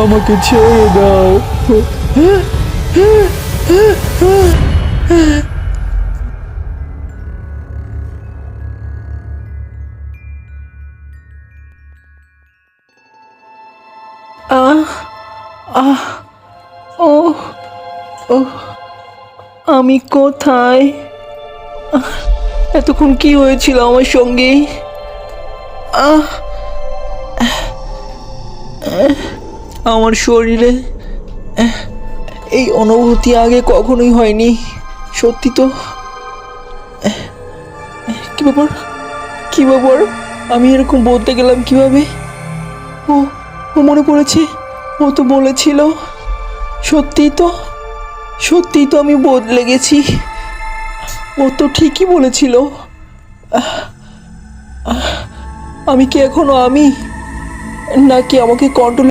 আমাকে ছেড়ে দাও। আহ আহ ও আমি কোথায়? আহ, এতক্ষণ কি হয়েছিল আমার সঙ্গে? আহ আমার শরীরে এই অনুভূতি আগে কখনোই হয়নি, সত্যি তো। কি ব্যাপার? কি ব্যাপার? আমি এরকম বলতে গেলাম কীভাবে? ও ও মনে পড়েছে, ও তো বলেছিল। সত্যিই তো সত্যিই তো আমি বদলে গেছি। ও তো ঠিকই বলেছিল। আমি কি এখনও আমি? নাকি আমাকে কন্ট্রোল